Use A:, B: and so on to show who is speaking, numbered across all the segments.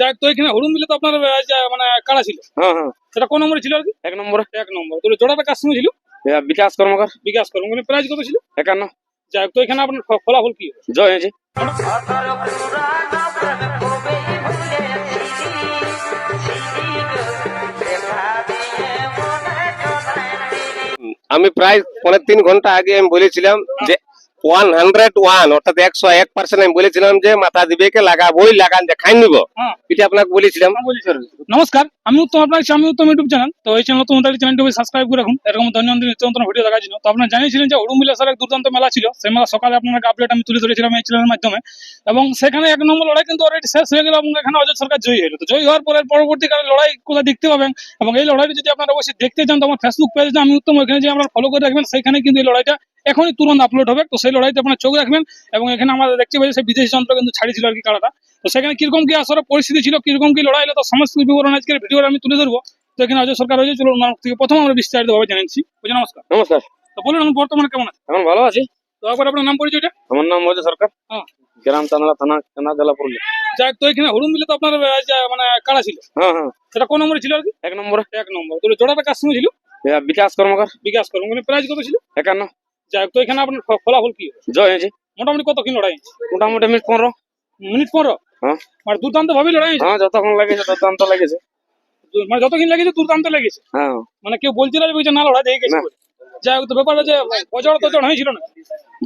A: যাক তো এখানে মিলে তো আপনার মানে কাড়া ছিল?
B: হ্যাঁ হ্যাঁ।
A: সেটা কোন নম্বরে ছিল আর কি?
B: এক নম্বরে।
A: এক নম্বর। তো জোড়াটা কার সঙ্গে ছিল?
B: বিকাশ কর্মকার।
A: বিকাশ মানে প্রাইস কত ছিল?
B: একান্ন।
A: যাক তো এখানে আপনার ফলাফল কি
B: জয় হয়েছে। আমি প্রায় পনেরো তিন ঘণ্টা আগে আমি বলেছিলাম যে ওয়ান হান্ড্রেড ওয়ান অর্থাৎ একশো এক পার্সেন্ট আমি বলেছিলাম যে মাথা দিবেকে লাগাবোই লাগান যে খাই নিব।
A: হ্যাঁ।
B: এটা আপনাকে বলেছিলাম।
A: নমস্কার আমি উত্তম আপনার আমি উত্তম ইউটিউব চ্যানেল তো এই চ্যানেল নতুন চ্যানেলটি সাবস্ক্রাইব করে রাখুন। এরকম দৈনন্দিন নিত্য নতুন ভিডিও দেখার জন্য। তো আপনারা জানিয়েছিলেন যে হুড়ুম মিলে এক দুর্দান্ত মেলা ছিল। সেই মেলা সকালে আপনাকে আপডেট আমি তুলে ধরেছিলাম এই চ্যানেলের মাধ্যমে। এবং সেখানে এক নম্বর লড়াই কিন্তু অলরেডি শেষ হয়ে গেল এবং এখানে অজয় সরকার জয়ী হলো। তো জয়ী হওয়ার পরে পরবর্তীকালে লড়াই কোথায় দেখতে পাবেন? এবং এই লড়াইটা যদি আপনারা অবশ্যই দেখতে চান তো আমার ফেসবুক পেজে আমি উত্তম ওখানে যে আপনারা ফলো করে রাখবেন সেখানে কিন্তু এই লড়াইটা এখনই তুরন্ত আপলোড হবে। তো সেই লড়াইতে আপনার চোখ রাখবেন এবং এখানে আমরা দেখতে পাই সেই বিদেশি যন্ত্র কিন্তু ছাড়িয়েছিল আর কি কাড়াটা তো সেখানে কীরকম কি আসার পরিস্থিতি ছিল কীরকম কি লড়াই হলো তো সমস্ত বিবরণ আজকের ভিডিওর আমি তুলে ধরবো। তো এখানে অজয় সরকার রয়েছে চলুন থেকে প্রথম আমরা বিস্তারিত ভাবে জানাচ্ছি বুঝে নমস্কার।
B: নমস্কার।
A: তো বলুন এখন বর্তমানে কেমন আছে
B: এখন ভালো আছি।
A: তো একবার আপনার নাম পরিচয়টা?
B: আমার নাম মজা সরকার।
A: হ্যাঁ।
B: গ্রাম তানলা থানা থানা জেলা পুরুলিয়া
A: যাক তো এখানে হরুন মিলে তো আপনার মানে কাড়া ছিল?
B: হ্যাঁ হ্যাঁ।
A: সেটা কোন নম্বরে ছিল আর কি?
B: এক নম্বরে।
A: এক নম্বর। তো জোড়াটা কার সঙ্গে ছিল?
B: বিকাশ কর্মকার।
A: বিকাশ করুন মানে প্রাইস কত ছিল?
B: একান্ন।
A: যাক তো এখানে আপনার ফলাফল কি
B: জয় হয়েছে।
A: মোটামুটি কত কি লড়াই
B: মোটামুটি মিনিট পনেরো।
A: মিনিট পনেরো?
B: হ্যাঁ।
A: মানে দুর্দান্ত ভাবে লড়াই
B: হ্যাঁ যতক্ষণ লাগেছে দুর্দান্ত লেগেছে।
A: মানে যতক্ষণ লেগেছে দুর্দান্ত লেগেছে।
B: হ্যাঁ।
A: মানে কেউ বলছিল যে বলছে না লড়াই দেখে গেছে যাই হোক তো ব্যাপার হচ্ছে বজড় তজড় হয়েছিল না?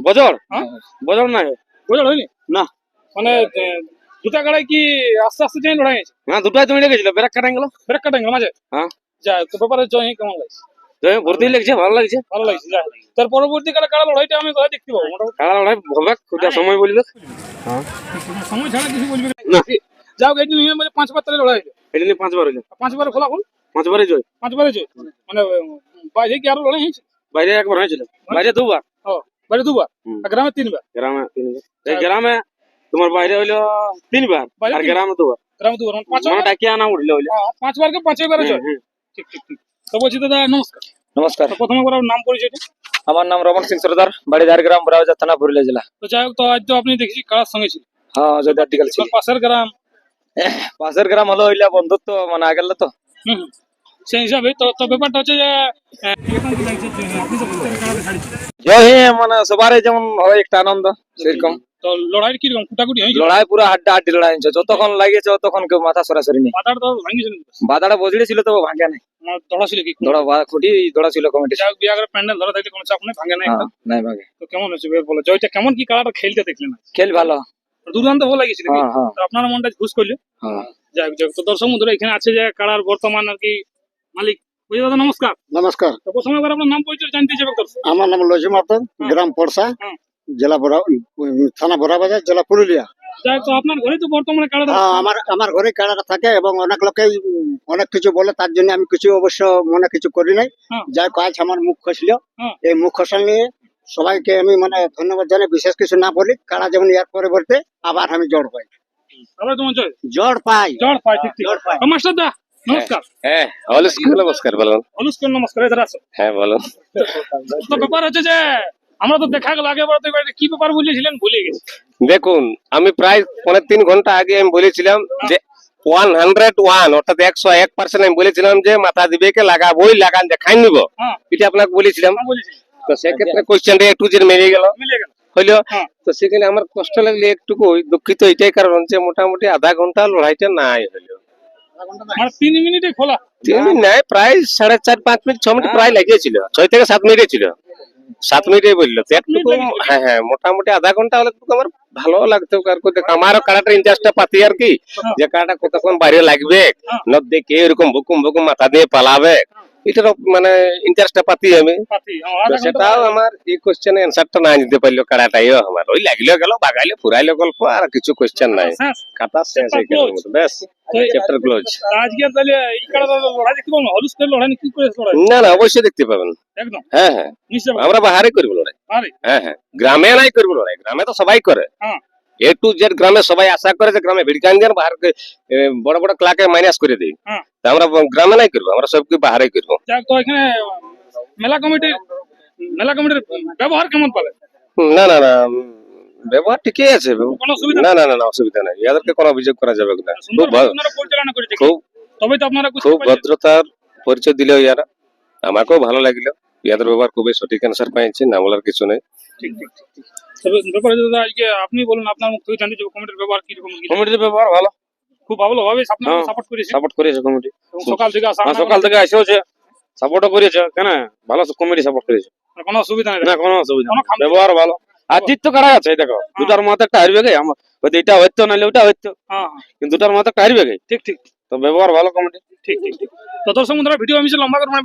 B: বজর?
A: হ্যাঁ?
B: বজর নাই।
A: বজড় হয়নি?
B: না।
A: মানে দুটা গাড়াই কি আস্তে আস্তে যাই লড়াই
B: হ্যাঁ দুটাই তুমি লেগেছিল ব্রেক কাটা গেল
A: ব্রেক কাটা গেল মাঝে?
B: হ্যাঁ।
A: যাই হোক তো ব্যাপারে জয় কেমন লাগছে?
B: জয় ভর্তি লেগেছে ভালো লাগছে।
A: ভালো লাগছে যাই হোক। তার পরবর্তীকালে কারা লড়াইটা আমি কোথায় দেখতে পাবো মোটামুটি।
B: খেলা লড়াই হবে? কোথায় সময় বলবে? হ্যাঁ।
A: সময় ছাড়া কিছু বলবে না।
B: না।
A: যাই হোক এই জন্য মধ্যে পাঁচবার তাহলে লড়াই হলো
B: এটা নিয়ে পাঁচবার হইল
A: পাঁচবার ফলাফল
B: পাঁচবারই জয়।
A: পাঁচবারে জয়। মানে উম, বাইরে কি আরও লড়াই হয়েছে?
B: বাইরে একবার হয়েছিল। বাইরে দুবার।
A: ও বাইরে দুবার?
B: হুম।
A: আর গ্রামে তিনবার?
B: গ্রামে তিনবার। এই গ্রামে তোমার বাইরে হইল তিনবার
A: বাইরে
B: আর
A: তিনবার।
B: গ্রামে দুবার।
A: গ্রামে দুবার মানে পাঁচবার?
B: মানে ডাকিয়া না উঠলে হইল।
A: হ্যাঁ, পাঁচবার কে পাঁচবারে জয়।
B: হুম, হুম।
A: ঠিক ঠিক ঠিক। তো বলছি দাদা নমস্কার।
C: নমস্কার।
A: তো প্রথমে করে নাম পরিচয়টা?
C: আমার নাম রমন সিং সরদার বাড়ি ঝাড়গ্রাম বড়াবাজার থানা পুরুলিয়া জেলা।
A: তো যাই হোক তো আজ তো আপনি দেখেছি কারার সঙ্গে ছিল
C: হ্যাঁ অযোধ্যা আর্টিকেল ছিল।
A: পাশের গ্রাম।
C: পাশের গ্রাম হলো হইলে বন্ধুত্ব মানে আগের তো।
A: সেই হিসাবে তো ব্যাপারটা হচ্ছে যে
C: জয় মানে সবারই যেমন হয় একটা আনন্দ সেরকম।
A: তো লড়াই কীরকম? কুটাকুটি হয়েছিল
C: লড়াই পুরো হাড্ডা হাড্ডি লড়াই হয়েছে। যতক্ষণ লাগিয়েছে ততক্ষণ কেউ মাথা সরাসরি নেই।
A: বাজার তো ভাঙিয়েছিল
C: বাদাটা বজড়ে ছিল তো ভাঙে নাই।
A: আমার দড়া ছিল কি?
C: দৌড়া খুঁটি দৌড়া ছিল কমিটি
A: যাই বিয়াগের প্যান্ডেল ধরা থাকলে কোনো চাপ নেই ভাঙে নাই
C: হ্যাঁ নাই
A: তো কেমন হচ্ছে বলো জয়টা কেমন? কি খেলতে দেখলেন?
C: খেল ভালো।
A: দুর্দান্ত ভালো লাগিয়েছিল?
C: হ্যাঁ হ্যাঁ।
A: তো আপনার মনটা ঘুষ করল। যাই হোক, তো দর্শক বন্ধুরা এখানে আছে যে কালার বর্তমান আর কি মালিক বুঝে দাদা নমস্কার।
D: নমস্কার।
A: তো প্রথমে একবার আপনার নাম পরিচয় জানতে চাইবে
D: আমার নাম লজু মাতন গ্রাম পড়সা জেলা বড়া উম, থানা বড়াবাজার জেলা পুরুলিয়া।
A: যাই হোক, তো আপনার ঘরে তো বর্তমানে কালার
D: আমার আমার ঘরে কাড়াটা থাকে এবং অনেক লোকেই অনেক কিছু বলে তার জন্য আমি কিছু অবশ্য মনে কিছু করি নাই।
A: হ্যাঁ।
D: কাজ আমার মুখ খসল।
A: হ্যাঁ।
D: এই মুখ খসল নিয়ে সবাইকে আমি মানে ধন্যবাদ জানাই বিশেষ কিছু না বলি কাড়া যেমন ইয়ার পরিবর্তে আবার আমি জড় পাই। জড় পাই।
A: জড় পাই
D: জড় পাই।
A: মাস্টার দা নমস্কার।
B: হ্যাঁ অলস্কার নমস্কার। বলো
A: অনুষ্কার নমস্কার এধার আসো
B: হ্যাঁ বলো
A: তো ব্যাপার হচ্ছে যে আমরা তো দেখা গেল আগে বলতে পারি কি ব্যাপার বুঝেছিলেন ভুলে গেছি।
B: দেখুন আমি প্রায় পনেরো তিন ঘণ্টা আগে আমি বলেছিলাম যে ওয়ান হান্ড্রেড ওয়ান অর্থাৎ একশো এক পার্সেন্ট আমি বলেছিলাম যে মাথা দিবেকে লাগাবোই লাগান যে খাই নিব।
A: হ্যাঁ।
B: এটা আপনাকে বলেছিলাম।
A: হ্যাঁ, বলেছি
B: তো সেক্ষেত্রে কোয়েশ্চেনটা একটু যে মেরে গেল।
A: মিলে গেল।
B: হইল?
A: হ্যাঁ।
B: তো সেখানে আমার কষ্ট লাগলে একটুকু দুঃখিত এটাই কারণ যে মোটামুটি আধা ঘণ্টা লড়াইটা নাই হইল।
A: মানে তিন মিনিটে খোলা।
B: তিন মিনিট নাই প্রায় সাড়ে চার পাঁচ মিনিট ছ মিনিট প্রায় লাগিয়েছিল। ছয় থেকে সাত মিনিটে ছিল। সাত মিনিটে বলল। তো হ্যাঁ হ্যাঁ মোটামুটি আধা ঘণ্টা হলে একটু আমার ভালো লাগতো দেখ আমারও কাড়াটা ইন্টারেস্টটা পাতি আর কি। যে কাড়াটা কতক্ষণ বাইরে লাগবে
A: হ্যাঁ।
B: নদী কে এরকম ভুকুম ভুকুম মাথা দিয়ে পালাবে। এটারও মানে ইন্টারেস্টটা পাতি আমি।
A: হ্যাঁ,
B: সেটাও আমার এই কোশ্চেনের অ্যান্সারটা না দিতে পারল কাড়াটাইও আমার। ওই লাগল গেল বাগাইলে ফুরাইলো গল্প আর কিছু কোশ্চেন নাই।
A: শেষ।
B: কাটা শেষ
A: Chapter
B: এখানের
A: close.
B: ব্যাস। চ্যাপ্টার ক্লোজ
A: আজকে তাহলে এই কাড়া লড়াই দেখতে পাবো হলুস্টের লড়াই কি করে লড়াই?
B: না না অবশ্যই দেখতে পাবেন।
A: একদম?
B: হ্যাঁ হ্যাঁ। আমরা বাহারে করব লড়াই। হ্যাঁ হ্যাঁ। গ্রামে নাই করব লড়াই গ্রামে তো সবাই করে।
A: হ্যাঁ।
B: এ টু জেড গ্রামে সবাই আশা করে যে গ্রামে ভিড়কান দিয়ে বাহার বড় বড় ক্লাকে মাইনাস করে দিই।
A: হ্যাঁ।
B: তা আমরা গ্রামে নাই করব আমরা সবকে বাহারে করব।
A: তো এখানে মেলা কমিটির মেলা কমিটির ব্যবহার কেমন পাবে
B: না না না ব্যবহার ঠিকই আছে। না না না না অসুবিধা নাই। এদেরকে কোনো অভিযোগ করা যাবে না। খুব খুব
A: তবে তো আপনারা
B: খুব ভদ্রতার পরিচয় দিল ইয়ারা। আমাকেও ভালো লাগল। ইয়াদের ব্যবহার খুবই সঠিক অ্যান্সার পাইছি না বলার কিছু নেই।
A: ঠিক ঠিক ঠিক, ঠিক। তবে ব্যাপারে দাদা আজকে আপনি বলুন আপনার মুখ থেকে জানতে চাইব কমিটির ব্যবহার কীরকম
E: কমিটির ব্যবহার ভালো।
A: খুব ভালো ভাবে
E: হ্যাঁ।
A: সাপোর্ট করেছে।
E: সাপোর্ট করেছে কমিটি।
A: সকাল থেকে
E: হ্যাঁ, সকাল থেকে আসেওছে সাপোর্টও করেছে কেন? ভালো কমিটি সাপোর্ট করেছে।
A: কোনো অসুবিধা নেই।
E: না কোনো অসুবিধা ব্যবহার ভালো। আর জিত তো কারা আছে দেখো দুটার মতো একটা হারবে গে আমার এটা হইতো নাহলে ওটা হইতো।
A: হ্যাঁ হ্যাঁ,
E: কিন্তু দুটার মতো একটা হারবে গে
A: ঠিক ঠিক
E: তো ব্যবহার ভালো কমিটি।
A: ঠিক ঠিক ঠিক। তো দর্শক বন্ধুরা ভিডিও আমি লম্বা করে মানে